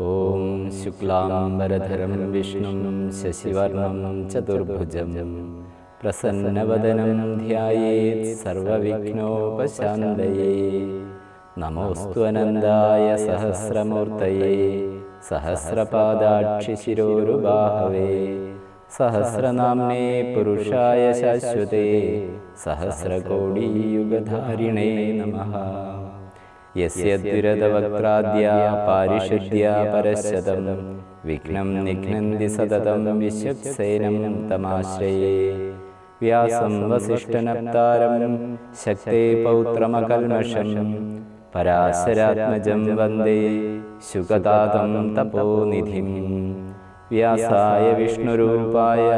ॐ शुक्लाम्बरधरं विष्णुं शशिवर्णं चतुर्भुजं प्रसन्नवदनं ध्यायेत् सर्वविघ्नोपशान्तये नमोऽस्तु अनन्दाय सहस्रमूर्तये सहस्रपादाक्षिशिरोरुबाहवे सहस्रनाम्ने पुरुषाय शाश्वते सहस्रकोटियुगधारिणे नमः യസ്യദ്വിരതവക്രാദ്യ പാരിഷദ്യ പരശതം വിഘ്നം നിഘ്നന്തി സതതം വിശ്വക്സേനം തമാശ്രയേ. വ്യാസം വസിഷ്ഠനപ്താരം. ശക്തേ പൗത്രമകൽമഷം. പരാശരാത്മജം വന്ദേ. ശുഗതാതം തപോനിധിം. വ്യാസായ വിഷ്ണുരൂപായ.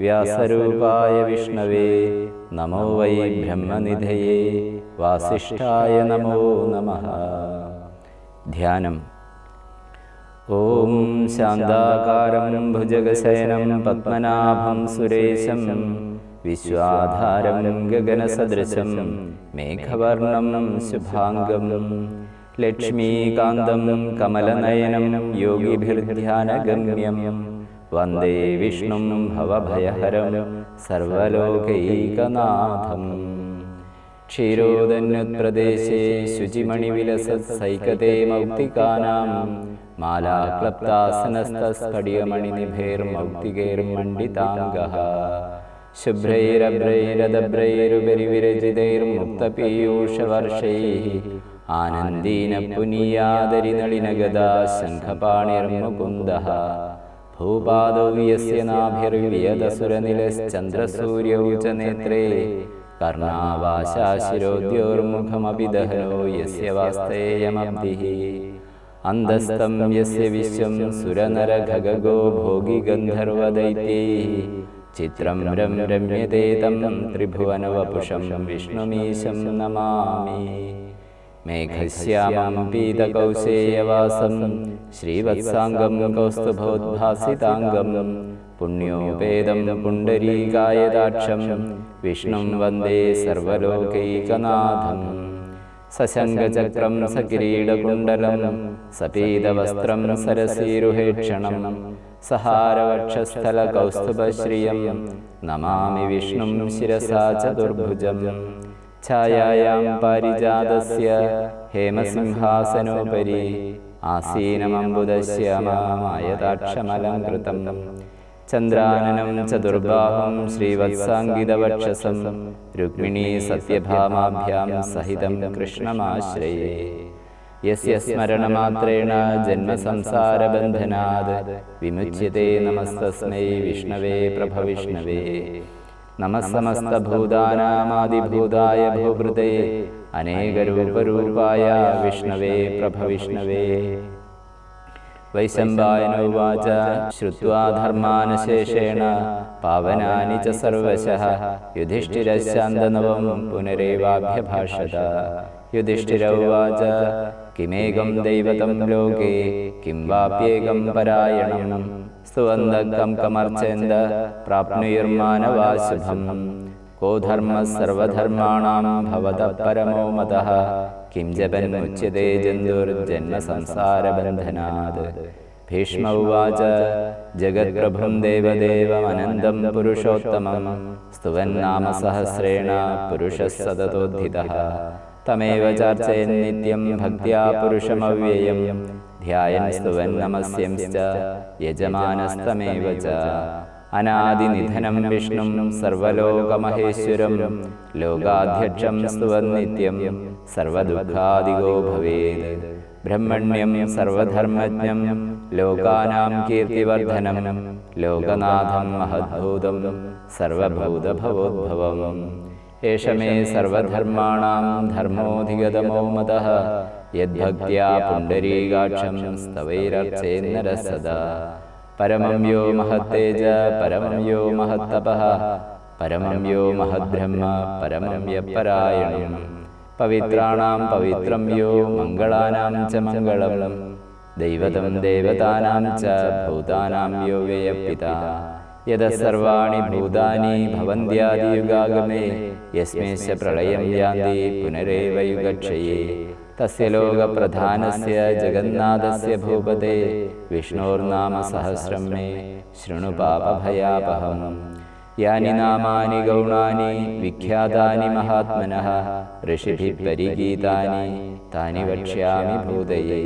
വ്യാസരൂപായ വിഷ്ണവേ നമോ വൈ ബ്രഹ്മനിധയേ വാസിഷ്ഠായ നമോ നമ ധ്യാനം. ഓം ശാന്താകാരം ഭുജഗശയനം പത്മനാഭം സുരേശം വിശ്വാധാരം ഗഗനസദൃശം മേഘവർണം ശുഭാംഗം ലക്ഷ്മീകാന്തം കമലനയനം യോഗിഭിർധ്യാനഗമ്യം വന്ദേ വിഷ്ണും ഭവഭയഹരം സർവലോകൈകനാഥം. ക്ഷീരോദന്യുത്പ്രദേശേ ശുചിമണിവിലസൈകതേ മൗക്തികാനാം. മാലാക്ലപ്താസനസ്തസ്ഫടികമണിനിഭേർമൗക്തികേർമണ്ഡിതാംഗഃ ശുഭ്രൈരഭ്രൈരദഭ്രൈരുപരി വിരചിതൈർമുക്തപീയൂഷവർഷൈः ആനന്ദീന പുനീയാദരിനളിനഗദാ ശംഖപാണിർമുകുന്ദഃ ഭൂപാദൗ യസ്യ നാഭിർവ്യദസുരനിലശ്ചന്ദ്രസൂര്യൗ ച നേത്രേ കർണാവാശാശിരോദ്യോർമുഖമപി ദഹനോ യസ്യ വാസ്തേയമബ്ധിഃ അന്തസ്തം യസ്യ വിശ്വം സുരനരഖഗോ ഭോഗി ഗന്ധർവദൈത്യൈः ചിത്രം രം രമ്യതേ തം ത്രിഭുവനവപുഷം വിഷ്ണുമീശം നമാമി. മേഘശ്യാമം പീതകൗശേയവാസം ശ്രീവത്സാംഗം കൗസ്തുഭോദ്ഭാസിതാംഗം. പുണ്യോപേദം പുണ്ടരീകായദാക്ഷം വിഷ്ണും വന്ദേ സർവലോകൈകനാഥം. സശങ്കചക്രം സകിരീടകുണ്ടലം സപീതവസ്ത്രം സരസീരുഹേക്ഷണം. സഹാരവക്ഷസ്ഥലകൗസ്തുഭശ്രിയം. നമാമി വിഷ്ണും ശിരസാ ചതുർഭുജം. ഛായായാം പാരിജാതസ്യ ഹേമസിംഹാസനോപരി ആസീനമംബുദശ്യാമായതാക്ഷമലംകൃതം ചന്ദ്രാനനം ചതുർബാഹം ശ്രീവത്സാംഗിതവക്ഷസം രുക്മിണീ സത്യഭാമാഭ്യാം സഹിതം കൃഷ്ണമാശ്രയേ. യസ്യ സ്മരണമാത്രേണ ജന്മസംസാരബന്ധനാത്. വിമുച്യത്തെ നമസ്തസ്മൈ വിഷ്ണവേ പ്രഭവിഷ്ണവേ. നമസ്സമസ്തഭൂതാനാമാദിഭൂതായ ഭൂഭൃതയെ അനേകരൂപരൂപായ വിഷ്ണവേ പ്രഭവിഷ്ണവേ. വൈശമ്പായനോവാച ശ്രുവാ ധർമാനശേഷേണ പാവനാനി ച സർവശ. യുധിഷ്ഠിരശാന്തനവം പുനരേവാഭ്യഭാഷത. യുധിഷ്ഠിര ഉവാച കിമേകം ദൈവതം ലോകേ കിം വാപ്യേകം പരായണം സ്തുവന്തകം കമർച്ചേന്ദ പ്രാപ്നുയുർമാനവാശുഭം കോ ധർമ്മ സർവധർമാണാം ഭവത പരമോ മത കിം ജപന്മുച്യതേ ജന്തുർജന്മ സംസാരബന്ധനാത്. ഭീഷ്മ ഉവാച ജഗത്പ്രഭും ദേവദേവമനന്തം പുരുഷോത്തമം സ്തുവന്നാമ സഹസ്രേണ പുരുഷ സതതോദ്ധിത തമേവ ചാർച്ചയൻ നിത്യം ഭക്തിയാ പുരുഷമവ്യയം. ധ്യായൻ സ്തുവൻ നമസ്യം യജമാനസ്തമേവ ച. അനാദിനിധനം വിഷ്ണും സർവലോകമഹേശ്വരം. ലോകാധ്യക്ഷം സ്തുവൻ നിത്യം. സർവദുഃഖാദികോ ഭവേത്. ബ്രഹ്മണ്യം സർവധർമ്മജ്ഞം. ലോകാനാം കീർത്തിവർദ്ധനം. ലോകനാഥം മഹദ്ഭൂതം. സർവഭൂതഭവോദ്ഭവം. एष मे सर्वधर्माणां धर्मोऽधिगतमो मतः यद्भक्त्या पुण्डरीकाक्षं स्तवैरर्चेन्नरः सदा परमं यो महत्तेज परमं यो महत्तपः परमं यो महद्ब्रह्म परमं यपरायणं पवित्राणां पवित्रं यो मङ्गलानां च मङ्गलं दैवतं देवतानां च भूतानां यो व्ययपिता യതഃ സർവാണി ഭൂതാനി ഭവന്ത്യാദിയുഗാഗമേ യസ്മേശ പ്രളയം യാതി പുനരേവ യുഗക്ഷയേ തസ്യ ലോകപ്രധാനസ്യ ജഗന്നാഥസ്യ ഭൂപതേ. വിഷ്ണോർനാമ സഹസ്രം മേ ശൃണു പാപഭയാപഹം. യാനി നാമാനി ഗൗണാനി വിഖ്യാതാനി മഹാത്മനഃ. ഋഷിഭി പരിഗീതാനി. താനി വക്ഷ്യാമി ഭൂതയേ.